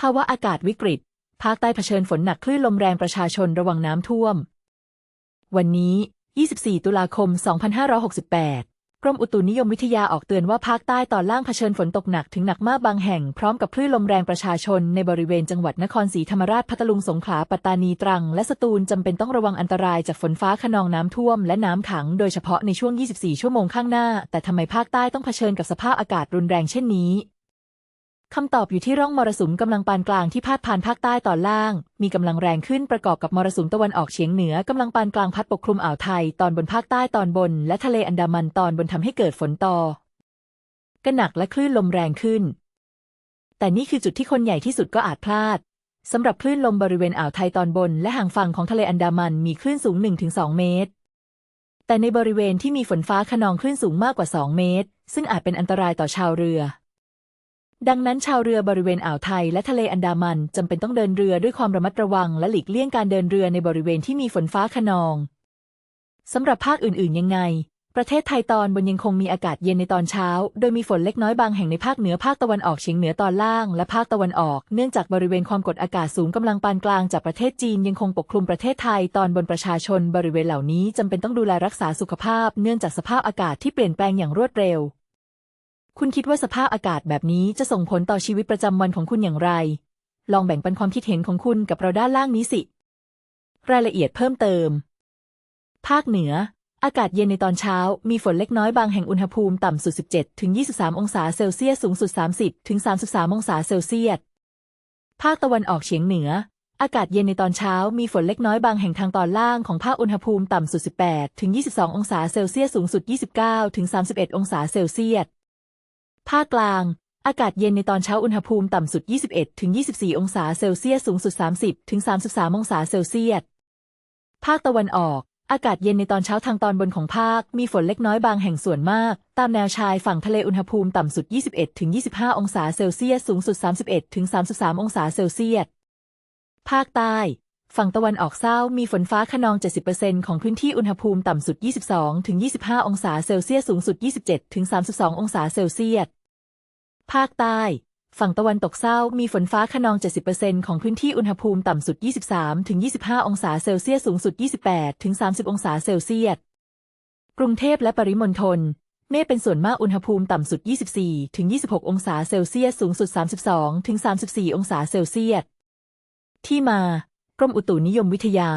ภาวะอากาศวิกฤต ภาคใต้เผชิญฝนหนักคลื่นลมแรงประชาชนระวังน้ำท่วม วันนี้ 24 ตุลาคม 2568 กรมอุตุนิยมวิทยาออกเตือนว่าภาคใต้ตอนล่างเผชิญฝนตกหนักถึงหนักมากบางแห่งพร้อมกับคลื่นลมแรงประชาชนในบริเวณจังหวัดนครศรีธรรมราชพัทลุงสงขลาปัตตานีตรัง และสตูลจำเป็นต้องระวังอันตรายจากฝนฟ้าขนองน้ำท่วมและน้ำขังโดยเฉพาะในช่วง 24 ชั่วโมงข้างหน้า แต่ทำไมภาคใต้ต้องเผชิญกับสภาพอากาศรุนแรงเช่นนี้ คำตอบอยู่ที่ร่องมรสุมกำลังปานกลางที่พาดผ่านภาคใต้ตอนล่าง มีกำลังแรงขึ้นประกอบกับมรสุมตะวันออกเฉียงเหนือกำลังปานกลางพัดปกคลุมอ่าวไทย ตอนบนภาคใต้ตอนบน และทะเลอันดามันตอนบนทำให้เกิดฝนตอกระหนักและคลื่นลมแรงขึ้น แต่นี่คือจุดที่คนใหญ่ที่สุดก็อาจพลาดสำหรับคลื่นลมบริเวณอ่าวไทยตอนบน และห่างฝั่งของทะเลอันดามันมีคลื่นสูง 1-2 เมตร แต่ในบริเวณที่มีฝนฟ้าขนองคลื่นสูงมากกว่า 2 เมตร ซึ่งอาจเป็นอันตรายต่อชาวเรือ ดังนั้นชาวเรือบริเวณอ่าวไทยและทะเลอันดามันจำเป็นต้องเดินเรือด้วยความระมัดระวังและหลีกเลี่ยงการเดินเรือในบริเวณที่มีฝนฟ้าขนองสำหรับภาคอื่นๆยังไง ประเทศไทยตอนบนยังคงมีอากาศเย็นในตอนเช้า โดยมีฝนเล็กน้อยบางแห่งในภาคเหนือภาคตะวันออกเฉียงเหนือตอนล่างและภาคตะวันออก เนื่องจากบริเวณความกดอากาศสูงกำลังปานกลางจากประเทศจีนยังคงปกคลุมประเทศไทยตอนบนประชาชน บริเวณเหล่านี้จำเป็นต้องดูแลรักษาสุขภาพ เนื่องจากสภาพอากาศที่เปลี่ยนแปลงอย่างรวดเร็ว คุณคิดว่าสภาพอากาศแบบนี้จะส่งผลต่อชีวิตประจำวันของคุณอย่างไร ลองแบ่งปันความคิดเห็นของคุณกับเราด้านล่างนี้สิ รายละเอียดเพิ่มเติม ภาคเหนือ อากาศเย็นในตอนเช้า มีฝนเล็กน้อยบางแห่งอุณหภูมิต่ำสุด 17 ถึง 23 องศาเซลเซียส สูงสุด 30 ถึง 33 องศาเซลเซียส ภาคตะวันออกเฉียงเหนือ อากาศเย็นในตอนเช้า มีฝนเล็กน้อยบางแห่งทางตอนล่างของภาคอุณหภูมิต่ำสุด 18 ถึง 22 องศาเซลเซียส สูงสุด 29 ถึง 31 องศาเซลเซียส ภาคกลาง อากาศเย็นในตอนเช้าอุณหภูมิต่ำสุด 21ถึง24 องศาเซลเซียส สูงสุด 30ถึง33 องศาเซลเซียส ภาคตะวันออก อากาศเย็นในตอนเช้าทางตอนบนของภาค มีฝนเล็กน้อยบางแห่งส่วนมาก ตามแนวชายฝั่งทะเลอุณหภูมิต่ำสุด 21ถึง25 องศาเซลเซียส สูงสุด 31ถึง33 องศาเซลเซียส ภาคใต้ฝั่งตะวันออกเศร้ามีฝนฟ้าขนอง 70%ของพื้นที่อุณหภูมิต่ำสุด 22ถึง25 องศาเซลเซียส สูงสุด 27-32 องศาเซลเซียส ภาคใต้ ฝั่งตะวันตกเศร้ามีฝนฟ้าขนอง 70%ของพื้นที่อุณหภูมิต่ำสุด 23-25 องศาเซลเซียสสูงสุด 28-30 องศาเซลเซียส กรุงเทพและปริมณฑลเมฆเป็นส่วนมากอุณหภูมิต่ำสุด 24-26 องศาเซลเซียสสูงสุด 32-34 องศาเซลเซียส ที่มา กรมอุตุนิยมวิทยา